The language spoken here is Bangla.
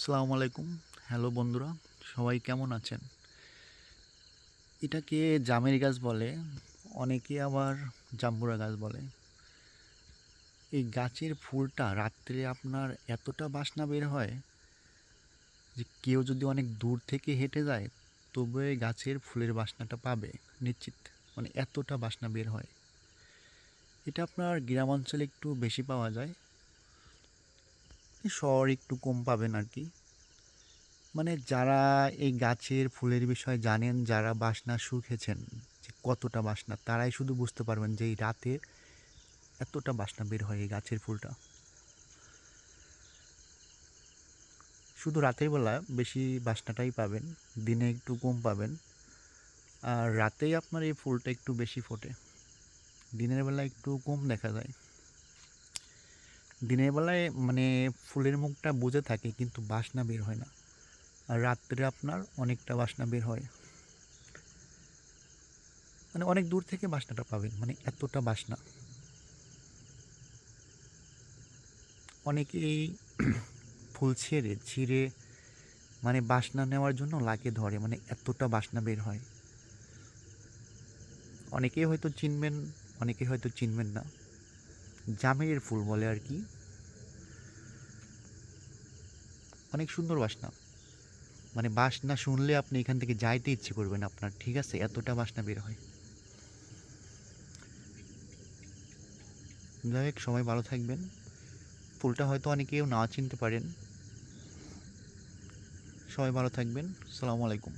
আসসালামু আলাইকুম। হ্যালো বন্ধুরা, সবাই কেমন আছেন? এটাকে জামের গাছ বলে, অনেকে আবার জাম্বুরা গাছ বলে। এই গাছের ফুলটা রাত্রে আপনার এতটা বাসনা বের হয় যে কেউ যদি অনেক দূর থেকে হেঁটে যায় তবে গাছের ফুলের বাসনাটা পাবে, নিশ্চিত। মানে এতটা বাসনা বের হয়। এটা আপনার গ্রামাঞ্চলে একটু বেশি পাওয়া যায়। শহর একটু কম পাবেন আর কি। মানে যারা এই গাছের ফুলের বিষয়ে জানেন, যারা বাসনা শুকেছেন যে কতটা বাসনা, তারাই শুধু বুঝতে পারবেন যে এই রাতে এতটা বাসনা বের হয় এই গাছের ফুলটা। শুধু রাতের বেলা, বেশি বাসনাটাই পাবেন, দিনে একটু কম পাবেন। আর রাতেই আপনার এই ফুলটা একটু বেশি ফোটে। দিনের বেলা একটু কম দেখা যায়। দিনের বেলায় মানে ফুলের মুখটা বুঝে থাকে, কিন্তু বাসনা বের হয় না। আর রাত্রে আপনার অনেকটা বাসনা বের হয়। মানে অনেক দূর থেকে বাসনাটা পাবেন মানে এতটা বাসনা। অনেকেই ফুল ছেড়ে, ছিঁড়ে মানে বাসনা নেওয়ার জন্য লাগে ধরে মানে এতটা বাসনা বের হয়। অনেকেই হয়তো চিনবেন অনেকে হয়তো চিনবেন না। জামের ফুল বলে আর কি। অনেক সুন্দর বাসনা। মানে বাসনা শুনলে আপনি এখান থেকে যাইতে ইচ্ছে করবেন আপনার, ঠিক আছে? এতটা বাসনা বের হয়। যাই হোক, সবাই ভালো থাকবেন। ফুলটা হয়তো অনেকেও না চিনতে পারেন। সবাই ভালো থাকবেন। সালামু আলাইকুম।